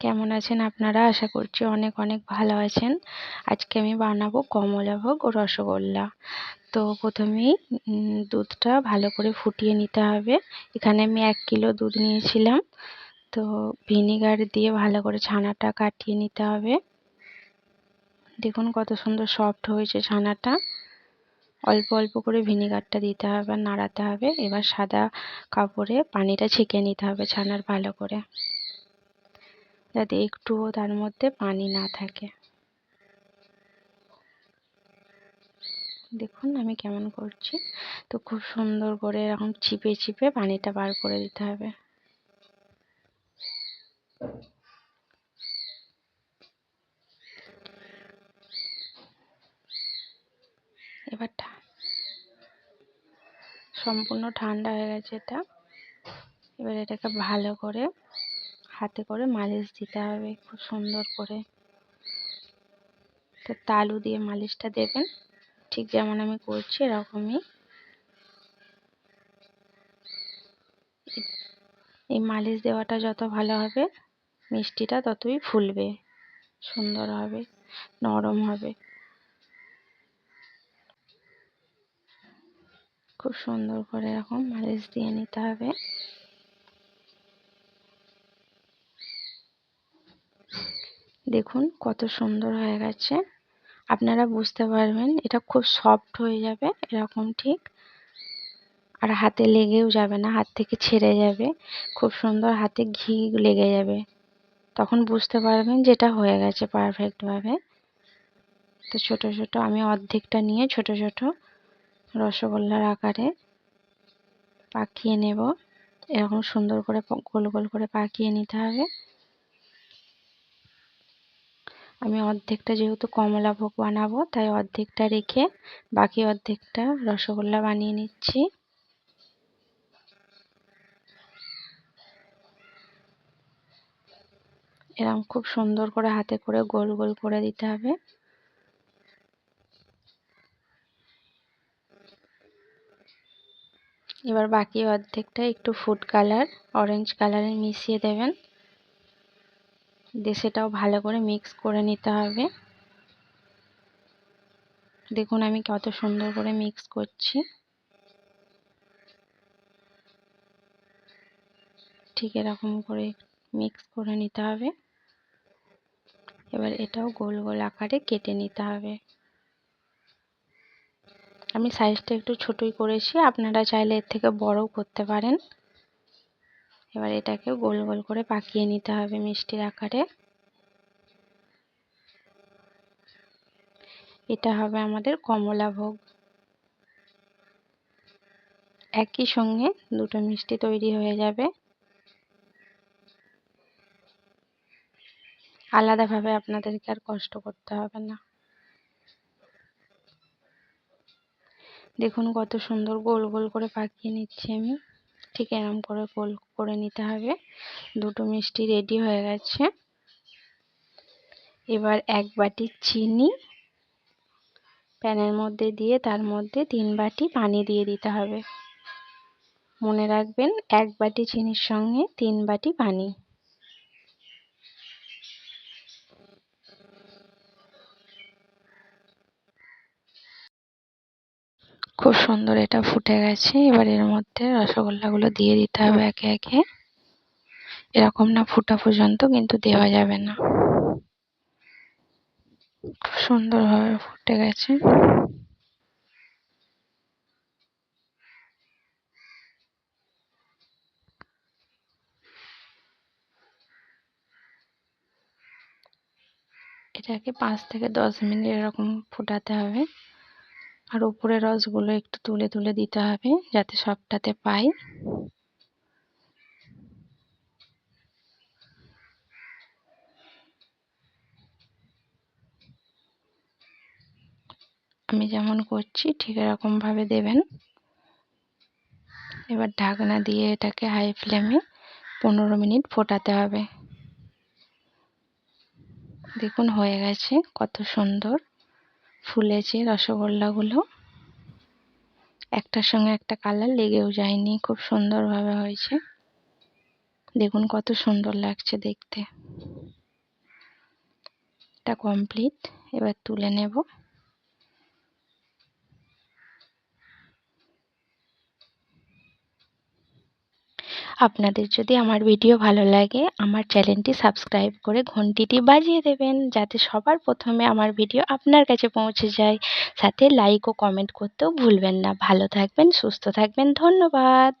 কেমন আছেন আপনারা? আশা করছি অনেক অনেক ভালো আছেন। আজকে আমি বানাবো কমলাভোগ ও রসগোল্লা। তো প্রথমেই দুধটা ভালো করে ফুটিয়ে নিতে হবে। এখানে আমি এক কিলো দুধ নিয়েছিলাম। তো ভিনিগার দিয়ে ভালো করে ছানাটা কাটিয়ে নিতে হবে। দেখুন কত সুন্দর সফট হয়েছে ছানাটা। অল্প অল্প করে ভিনিগারটা দিতে হবে, নাড়াতে হবে। এবার সাদা কাপড়ে পানিটা ছেঁকে নিতে হবে ছানার ভালো করে। যাতে একটুও তার মধ্যে পানি না থাকে। দেখুন আমি কেমন করছি। তো খুব সুন্দর করে এরকম চিপে চিপে পানিটা বার করে দিতে হবে। এবার সম্পূর্ণ ঠান্ডা হয়ে গেছে এটা। এবার এটাকে ভালো করে হাতে করে মালিশ দিতে হবে, খুব সুন্দর করে। তো তালু দিয়ে মালিশটা দেবেন, ঠিক যেমন আমি করছি এরকমই। এই মালিশ দেওয়াটা যত ভালো হবে, মিষ্টিটা ততই ফুলবে, সুন্দর হবে, নরম হবে। খুব সুন্দর করে এরকম মালিশ দিয়ে নিতে হবে। দেখুন কত সুন্দর হয়ে গেছে। আপনারা বুঝতে পারবেন, এটা খুব সফট হয়ে যাবে, এরকম ঠিক। আর হাতে লেগেও যাবে না, হাত থেকে ছেড়ে যাবে। খুব সুন্দর হাতে ঘি লেগে যাবে। তখন বুঝতে পারবেন যেটা হয়ে গেছে পারফেক্টভাবে তো ছোট ছোট, আমি অর্ধেকটা নিয়ে ছোট ছোট রসগোল্লার আকারে পাকিয়ে নেব। এরকম সুন্দর করে গোল গোল করে পাকিয়ে নিতে হবে। আমি অর্ধেকটা যেহেতু কমলা ভোগ বানাবো, তাই অর্ধেকটা রেখে বাকি অর্ধেকটা রসগোল্লা বানিয়ে নিচ্ছি। এরকম খুব সুন্দর করে হাতে করে গোল গোল করে দিতে হবে। এবার বাকি অর্ধেকটা একটু ফুড কালার অরেঞ্জ কালারে মিশিয়ে দেবেন। দিয়ে সেটাও ভালো করে মিক্স করে নিতে হবে। দেখুন আমি কত সুন্দর করে মিক্স করছি। ঠিক এরকম করে মিক্স করে নিতে হবে। এবার এটাও গোল গোল আকারে কেটে নিতে হবে। আমি সাইজটা একটু ছোটই করেছি, আপনারা চাইলে এর থেকে বড়ও করতে পারেন। এবার এটাকে গোল গোল করে পাকিয়ে নিতে হবে মিষ্টির আকারে। এটা হবে আমাদের কমলা ভোগ। একই সঙ্গে দুটো মিষ্টি তৈরি হয়ে যাবে। আলাদাভাবে আপনাদেরকে আর কষ্ট করতে হবে না। দেখুন কত সুন্দর গোল গোল করে পাকিয়ে নিচ্ছি আমি। ঠিক এরম করে গোল করে নিতে হবে। দুটো মিষ্টি রেডি হয়ে গেছে। এবার এক বাটি চিনি প্যানের মধ্যে দিয়ে, তার মধ্যে তিন বাটি পানি দিয়ে দিতে হবে। মনে রাখবেন, এক বাটি চিনির সঙ্গে তিন বাটি পানি। খুব সুন্দর এটা ফুটে গেছে। এবার এর মধ্যে রসগোল্লাগুলো দিয়ে দিতে হবে একে একে। এরকম না ফুটা পর্যন্ত, কিন্তু দেওয়া যাবে না। সুন্দরভাবে ফুটে গেছে। এটাকে পাঁচ থেকে দশ মিনিট এরকম ফোটাতে হবে। আর উপরে রসগুলো একটু তুলে তুলে দিতে হবে যাতে সবটাতে পাই। আমি যেমন করছি, ঠিক এরকমভাবে দেবেন। এবার ঢাকনা দিয়ে এটাকে হাই ফ্লেমে পনেরো মিনিট ফোটাতে হবে। দেখুন হয়ে গেছে কত সুন্দর। ফুলেছে রসগোল্লাগুলো। একটার সঙ্গে একটা কালার লেগেও যায়নি, খুব সুন্দরভাবে হয়েছে। দেখুন কত সুন্দর লাগছে দেখতে। এটা কমপ্লিট এবার তুলে নেব। আপনাদের যদি আমার ভিডিও ভালো লাগে, আমার চ্যানেলটি সাবস্ক্রাইব করে ঘন্টিটি বাজিয়ে দেবেন, যাতে সবার প্রথমে আমার ভিডিও আপনার কাছে পৌঁছে যায়। সাথে লাইক ও কমেন্ট করতেও ভুলবেন না। ভালো থাকবেন, সুস্থ থাকবেন। ধন্যবাদ।